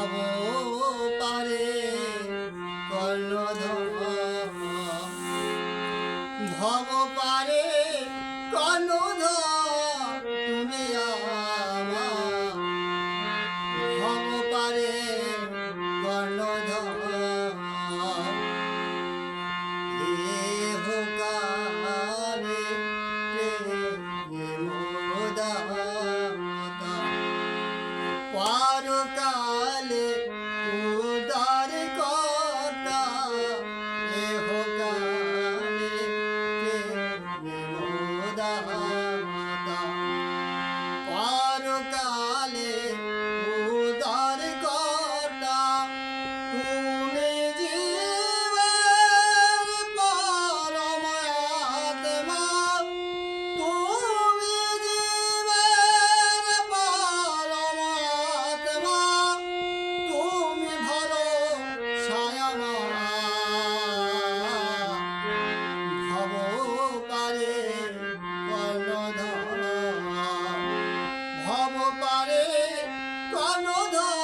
ভব পারে কর্ণধর ভব পারে কর্ণধর তুমি আমার। ভব পারে কর্ণধর পারকা Panodoro!